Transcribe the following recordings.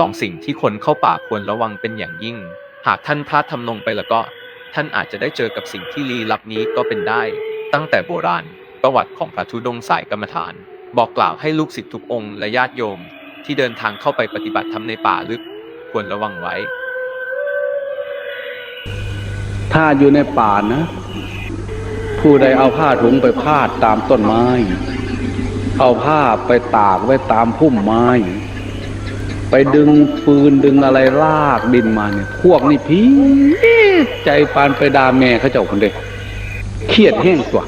สองสิ่งที่คนเข้าป่าควรระวังเป็นอย่างยิ่ง หากท่านพลาดทำลงไปแล้วก็ ท่านอาจจะได้เจอกับสิ่งที่ลี้ลับนี้ก็เป็นได้ ตั้งแต่โบราณ ประวัติของพระธุดงค์สายกรรมฐาน บอกกล่าวให้ลูกศิษย์ทุกองค์และญาติโยม ที่เดินทางเข้าไปปฏิบัติธรรมในป่าลึก ควรระวังไว้ ถ้าอยู่ในป่านะ ผู้ใดเอาผ้าถุงไปพาดตามต้นไม้ เอาผ้าไปตากไว้ตามพุ่มไม้ ไปดึงฟืนดึงอะไรลากดินมาเนี่ย พวกนี่พีใจปานไปด่าแม่เขาเจ้าคนเด็กเครียดแห้งกว่า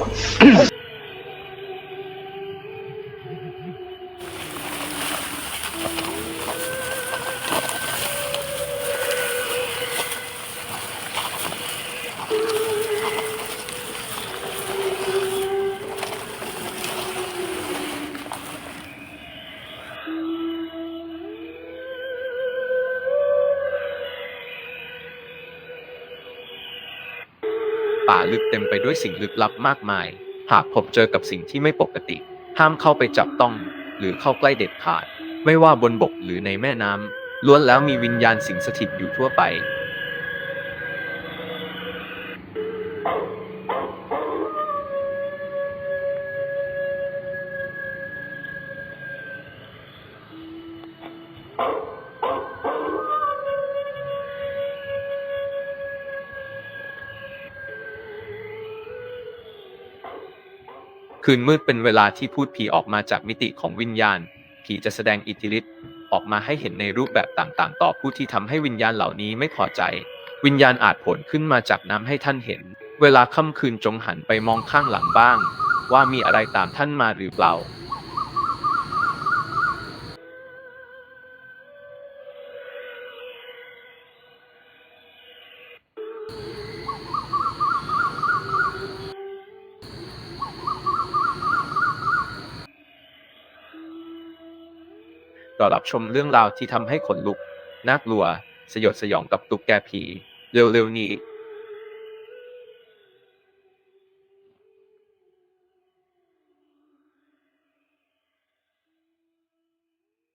ป่าลึกเต็มไปด้วยสิ่งลึกลับมากมาย หากพบเจอกับสิ่งที่ไม่ปกติ ห้ามเข้าไปจับต้องหรือเข้าใกล้เด็ดขาด ไม่ว่าบนบกหรือในแม่น้ำล้วนแล้วมีวิญญาณสิงสถิตอยู่ทั่วไป คืนมืดเป็นเวลาที่พูดผีออกมาจากมิติของวิญญาณ ผีจะแสดงอิทธิฤทธิ์ออกมาให้เห็นในรูปแบบต่างๆ ต่อผู้ที่ทำให้วิญญาณเหล่านี้ไม่พอใจ วิญญาณอาจผลขึ้นมาจากน้ำให้ท่านเห็น เวลาค่ำคืนจงหันไปมองข้างหลังบ้าง ว่ามีอะไรตามท่านมาหรือเปล่า ต่อรับชมเรื่องราวที่ทำให้ขนลุก น่ากลัว สยดสยองกับตุ๊กแกผี เร็วๆนี้